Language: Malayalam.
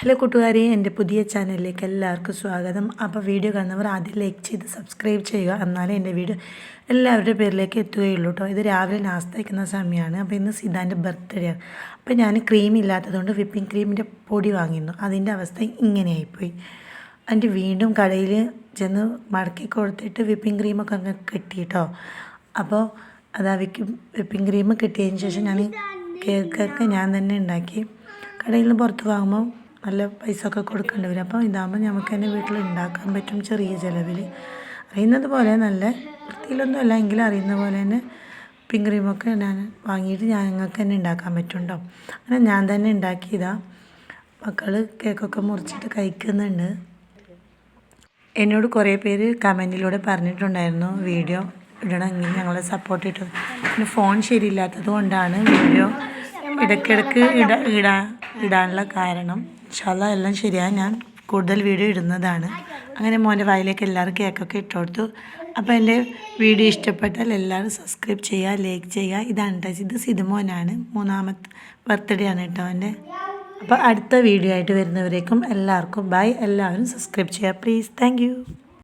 ഹലോ കൂട്ടുകാരെ എന്റെ പുതിയ ചാനലിലേക്ക് എല്ലാവർക്കും സ്വാഗതം. അപ്പോൾ വീഡിയോ കാണുന്നവർ ആദ്യം ലൈക്ക് ചെയ്ത് സബ്സ്ക്രൈബ് ചെയ്യുക. എന്നാലേ എന്റെ വീഡിയോ എല്ലാവരുടെ പേരിലേക്ക് എത്തുകയുള്ളൂ കേട്ടോ ഇത് രാവിലെ നാസ്ത തയ്ക്കുന്ന സമയമാണ്. അപ്പോൾ ഇന്ന് സിദ്ധാന്റെ ബർത്ത്ഡേ ആണ്. അപ്പോൾ ഞാൻ ക്രീം ഇല്ലാത്തതുകൊണ്ട് വിപ്പിംഗ് ക്രീമിന്റെ പൊടി വാങ്ങിയിരുന്നു. അതിന്റെ അവസ്ഥ ഇങ്ങനെയായിപ്പോയി. അതിന്റെ വീണ്ടും കടയിൽ ചെന്ന് മടക്കി കൊടുത്തിട്ട് വിപ്പിംഗ് ക്രീമൊക്കെ അങ്ങ് കിട്ടി കേട്ടോ അപ്പോൾ അതാ വിക്കും വിപ്പിംഗ് ക്രീം കിട്ടിയതിന് ശേഷം ഞാൻ കേക്കൊക്കെ ഞാൻ തന്നെ ഉണ്ടാക്കി. കടയിൽ നിന്ന് പുറത്ത് വാങ്ങുമ്പോൾ നല്ല പൈസ ഒക്കെ കൊടുക്കേണ്ടി വരും. അപ്പോൾ ഇതാകുമ്പോൾ നമുക്ക് തന്നെ വീട്ടിൽ ഉണ്ടാക്കാൻ പറ്റും ചെറിയ ചിലവിൽ അറിയുന്നത് പോലെ നല്ല വൃത്തിയിലൊന്നും അല്ല എങ്കിലും അറിയുന്ന പോലെ തന്നെ വിപ്പിംഗ് ക്രീമൊക്കെ ഞാൻ വാങ്ങിയിട്ട് ഞാൻ ഞങ്ങൾക്ക് തന്നെ ഉണ്ടാക്കാൻ പറ്റുണ്ടോ അങ്ങനെ ഞാൻ തന്നെ ഉണ്ടാക്കിയതാ. മക്കൾ കേക്കൊക്കെ മുറിച്ചിട്ട് കഴിക്കുന്നുണ്ട്. എന്നോട് കുറേ പേര് കമന്റിലൂടെ പറഞ്ഞിട്ടുണ്ടായിരുന്നു വീഡിയോ ഇടണമെങ്കിൽ ഞങ്ങളെ സപ്പോർട്ട് ചെയ്തു പിന്നെ ഫോൺ ശരിയില്ലാത്തത് കൊണ്ടാണ് വീഡിയോ ഇടയ്ക്കിടയ്ക്ക് ഇട ഇടാ ഇടാനുള്ള കാരണം. ഇൻഷാല്ല എല്ലാം ശരിയായി ഞാൻ കൂടുതൽ വീഡിയോ ഇടുന്നതാണ്. അങ്ങനെ മോന്റെ വായിലേക്ക് എല്ലാവരും കേക്കൊക്കെ ഇട്ട് കൊടുത്തു അപ്പോൾ എന്റെ വീഡിയോ ഇഷ്ടപ്പെട്ടാൽ എല്ലാവരും സബ്സ്ക്രൈബ് ചെയ്യുക ലൈക്ക് ചെയ്യുക. ഇതാണ് കേട്ടോ ഇത് സിതുമോനാണ് മൂന്നാമത്തെ ബർത്ത്ഡേ ആണ് കേട്ടോ എന്റെ അപ്പോൾ അടുത്ത വീഡിയോ ആയിട്ട് വരുന്നവരേക്കും എല്ലാവർക്കും ബൈ എല്ലാവരും സബ്സ്ക്രൈബ് ചെയ്യുക. Please thank